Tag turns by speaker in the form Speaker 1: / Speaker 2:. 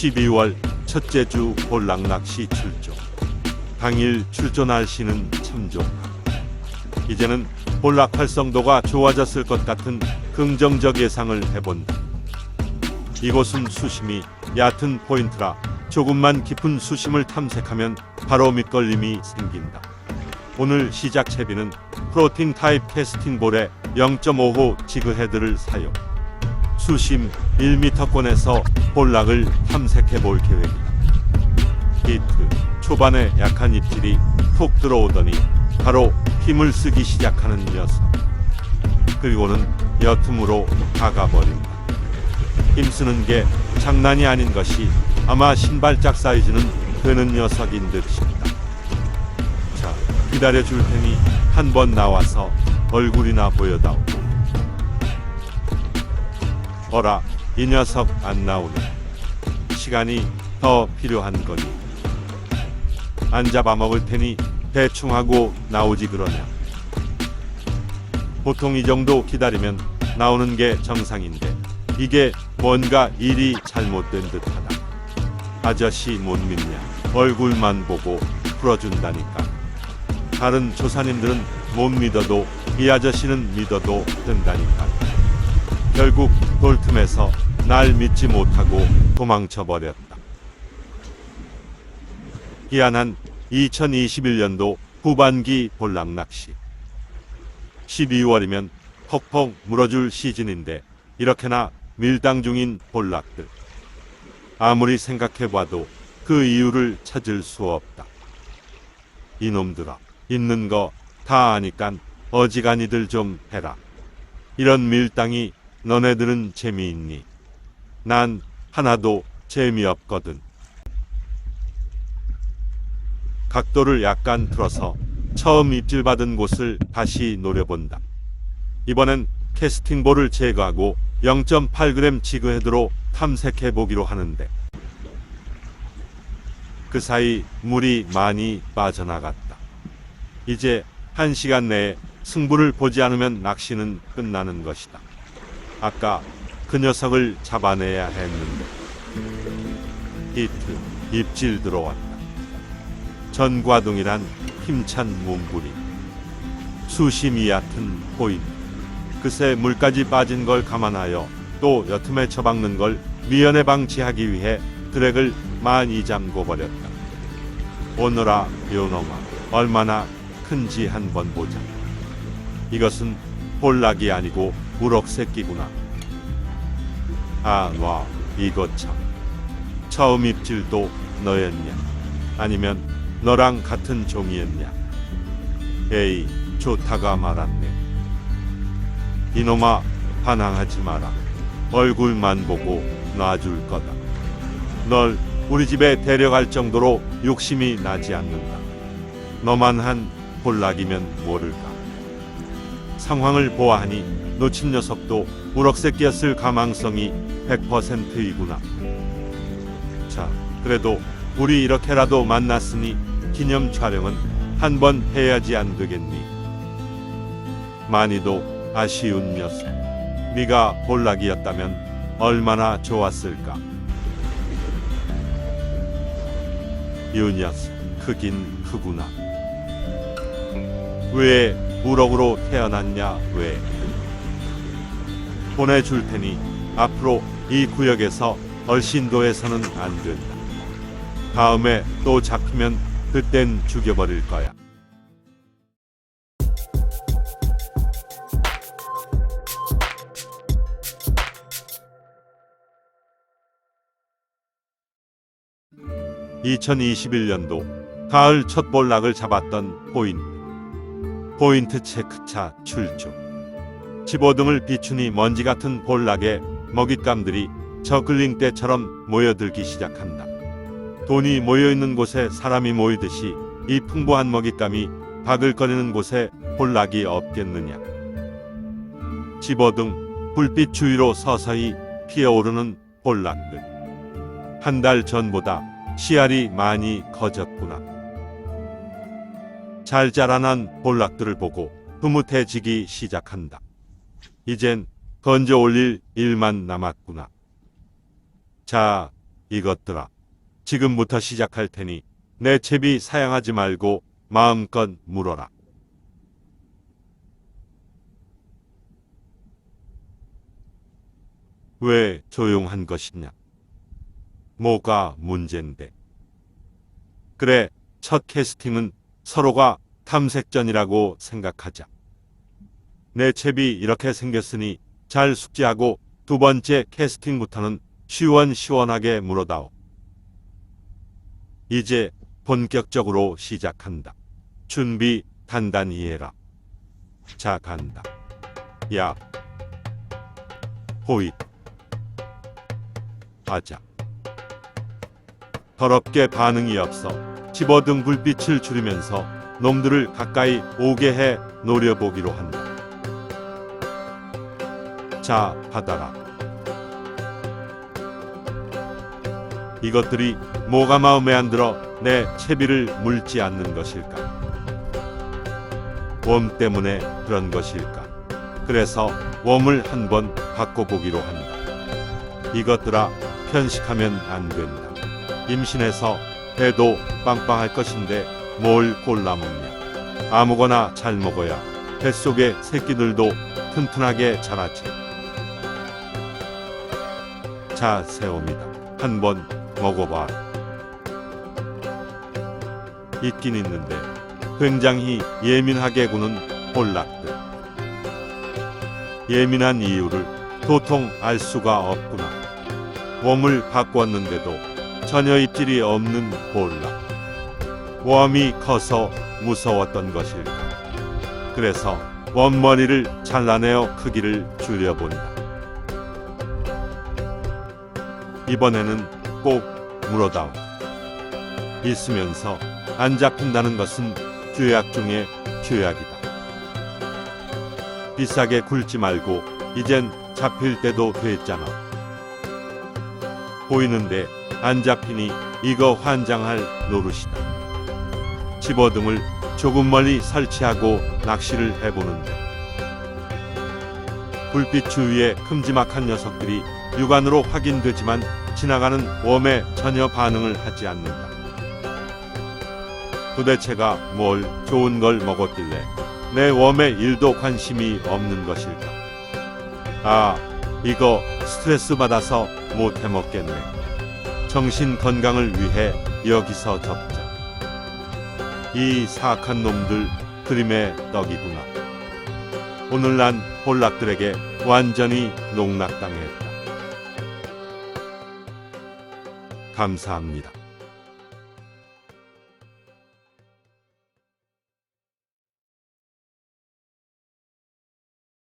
Speaker 1: 12월 첫째 주 볼락 낚시 출조. 당일 출조 날씨는 참 좋다. 이제는 볼락 활성도가 좋아졌을 것 같은 긍정적 예상을 해본다. 이곳은 수심이 얕은 포인트라 조금만 깊은 수심을 탐색하면 바로 밑걸림이 생긴다. 오늘 시작 채비는 프로틴 타입 캐스팅볼에 0.5호 지그헤드를 사용. 수심 1m권에서 볼락을 탐색해 볼 계획이다. 히트 초반에 약한 입질이 푹 들어오더니 바로 힘을 쓰기 시작하는 녀석. 그리고는 여틈으로 다가버린다. 힘쓰는 게 장난이 아닌 것이 아마 신발짝 사이즈는 되는 녀석인 듯 싶다. 자, 기다려 줄 테니 한 번 나와서 얼굴이나 보여다오. 어라, 이 녀석 안 나오네. 시간이 더 필요한 거니. 안 잡아먹을 테니 대충 하고 나오지 그러냐. 보통 이 정도 기다리면 나오는 게 정상인데 이게 뭔가 일이 잘못된 듯하다. 아저씨 못 믿냐? 얼굴만 보고 풀어준다니까. 다른 조사님들은 못 믿어도 이 아저씨는 믿어도 된다니까. 결국 돌틈에서 날 믿지 못하고 도망쳐 버렸다. 희한한 2021년도 후반기 볼락 낚시. 12월이면 퍽퍽 물어줄 시즌인데 이렇게나 밀당 중인 볼락들. 아무리 생각해봐도 그 이유를 찾을 수 없다. 이놈들아, 있는 거 다 아니깐 어지간히들 좀 해라. 이런 밀당이 너네들은 재미있니? 난 하나도 재미없거든. 각도를 약간 틀어서 처음 입질받은 곳을 다시 노려본다. 이번엔 캐스팅볼을 제거하고 0.8g 지그헤드로 탐색해 보기로 하는데 그 사이 물이 많이 빠져나갔다. 이제 한 시간 내에 승부를 보지 않으면 낚시는 끝나는 것이다. 아까 그 녀석을 잡아내야 했는데 히트 입질 들어왔다. 전과동이란 힘찬 몸부림 수심이 얕은 포인 그새 물까지 빠진 걸 감안하여 또 여틈에 처박는 걸 미연에 방치하기 위해 드랙을 많이 잠궈 버렸다. 오너라 요놈아 얼마나 큰지 한번 보자. 이것은 볼락이 아니고 우럭새끼구나. 아, 와, 이거 참. 처음 입질도 너였냐? 아니면 너랑 같은 종이었냐? 에이, 좋다가 말았네. 이놈아, 반항하지 마라. 얼굴만 보고 놔줄 거다. 널 우리 집에 데려갈 정도로 욕심이 나지 않는다. 너만 한 볼락이면 모를까. 상황을 보아하니 놓친 녀석도 우럭새끼였을 가망성이 100%이구나. 자, 그래도 우리 이렇게라도 만났으니 기념 촬영은 한 번 해야지 안 되겠니? 많이도 아쉬운 녀석. 네가 볼락이었다면 얼마나 좋았을까? 이 녀석 크긴 크구나. 왜 우럭으로 태어났냐 왜? 보내줄 테니 앞으로 이 구역에서 얼씬도에서는 안 된다. 다음에 또 잡히면 그땐 죽여버릴 거야. (2021년도) 가을 첫 볼락을 잡았던 포인트 포인트 체크차 출조 집어등을 비추니 먼지 같은 볼락에 먹잇감들이 저글링 때처럼 모여들기 시작한다. 돈이 모여있는 곳에 사람이 모이듯이 이 풍부한 먹잇감이 바글거리는 곳에 볼락이 없겠느냐. 집어등 불빛 주위로 서서히 피어오르는 볼락들. 한 달 전보다 씨알이 많이 커졌구나. 잘 자라난 볼락들을 보고 흐뭇해지기 시작한다. 이젠 건져 올릴 일만 남았구나. 자, 이것들아. 지금부터 시작할 테니 내 채비 사양하지 말고 마음껏 물어라. 왜 조용한 것이냐? 뭐가 문제인데? 그래, 첫 캐스팅은 서로가 탐색전이라고 생각하자. 내 채비 이렇게 생겼으니 잘 숙지하고 두 번째 캐스팅부터는 시원시원하게 물어다오. 이제 본격적으로 시작한다. 준비 단단히 해라. 자, 간다. 야. 호잇. 하자. 더럽게 반응이 없어 집어등 불빛을 줄이면서 놈들을 가까이 오게 해 노려보기로 한다. 자, 받아라. 이것들이 뭐가 마음에 안 들어 내 채비를 물지 않는 것일까? 웜 때문에 그런 것일까? 그래서 웜을 한번 바꿔보기로 한다. 이것들아 편식하면 안 된다. 임신해서 배도 빵빵할 것인데 뭘 골라 먹냐? 아무거나 잘 먹어야 뱃속의 새끼들도 튼튼하게 자라지. 자, 새옵니다. 한번 먹어봐. 있긴 있는데 굉장히 예민하게 구는 볼락들. 예민한 이유를 도통 알 수가 없구나. 웜을 바꿨는데도 전혀 입질이 없는 볼락. 웜이 커서 무서웠던 것일까. 그래서 웜머리를 잘라내어 크기를 줄여본다. 이번에는 꼭 물어다오. 있으면서 안 잡힌다는 것은 죄악 중에 죄악이다. 비싸게 굴지 말고 이젠 잡힐 때도 됐잖아. 보이는데 안 잡히니 이거 환장할 노릇이다. 집어등을 조금 멀리 설치하고 낚시를 해보는데 불빛 주위에 큼지막한 녀석들이 육안으로 확인되지만 지나가는 웜에 전혀 반응을 하지 않는다. 도대체가 뭘 좋은 걸 먹었길래 내 웜에 일도 관심이 없는 것일까? 아, 이거 스트레스 받아서 못 해먹겠네. 정신 건강을 위해 여기서 접자. 이 사악한 놈들 그림의 떡이구나. 오늘 난 볼락들에게 완전히 농락당했다. 감사합니다.